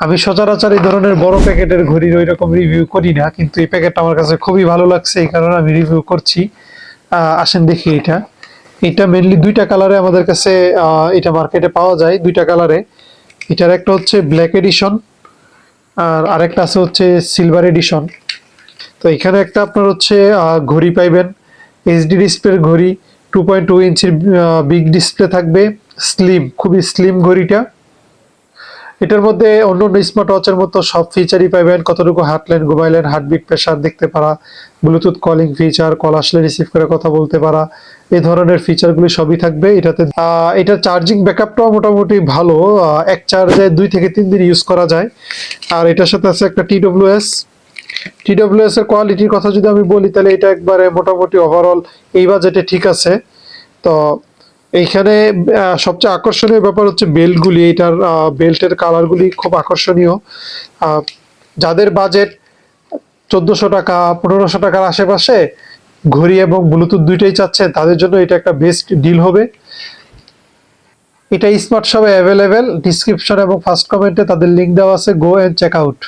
আমি সচরাচর এই ধরনের বড় প্যাকেটের ঘড়ির ওই রকম রিভিউ করি না, কিন্তু এই প্যাকেটটা আমার কাছে খুবই ভালো লাগছে, এই কারণে আমি রিভিউ করছি। আসেন দেখি এটা। এটা মেনলি দুইটা কালারে আমাদের কাছে এটা মার্কেটে পাওয়া যায়, দুইটা কালারে এটার একটা হচ্ছে ব্ল্যাক এডিশন আর আরেকটা আছে হচ্ছে সিলভার এডিশন তো এখানে একটা আপনার হচ্ছে ঘড়ি পাইবেন এইচডি ডিসপ্লের ঘড়ি টু পয়েন্ট টু ইঞ্চির বিগ ডিসপ্লে থাকবে স্লিম খুবই স্লিম ঘড়িটা। এটার মধ্যে অন্য অন্য স্মার্ট ওয়াচের মতো সব ফিচারই পাবেন কতটুকু হাঁটলেন ঘুমাইলেন হার্টবিট প্রেশার দেখতে পারা ব্লুটুথ কলিং ফিচার কল আসলে রিসিভ করে কথা বলতে পারা, এই ধরনের ফিচারগুলি সবই থাকবে। এটাতে এটার চার্জিং ব্যাকআপটাও মোটামুটি ভালো এক চার্জে দুই থেকে তিন দিন ইউজ করা যায়। আর এটার সাথে আছে একটা টিডব্লিউএস টিডব্লিউএস এর কোয়ালিটির কথা যদি আমি বলি, তাহলে এটা একবারে মোটামুটি ওভারঅল এই বাজেটে ঠিক আছে। তো এইখানে সবচেয়ে আকর্ষণীয় ব্যাপার হচ্ছে বেল্টগুলি এটার বেল্টের কালারগুলি খুব আকর্ষণীয়। যাদের বাজেট চোদ্দশো টাকা, পনেরোশো টাকার আশেপাশে, ঘড়ি এবং ব্লুটুথ দুইটাই চাচ্ছেন তাদের জন্য এটা একটা বেস্ট ডিল হবে। এটা স্মার্ট শপে অ্যাভেলেবেল ডিসক্রিপশন এবং ফার্স্ট কমেন্টে তাদের লিঙ্ক দেওয়া আছে গো অ্যান্ড চেক আউট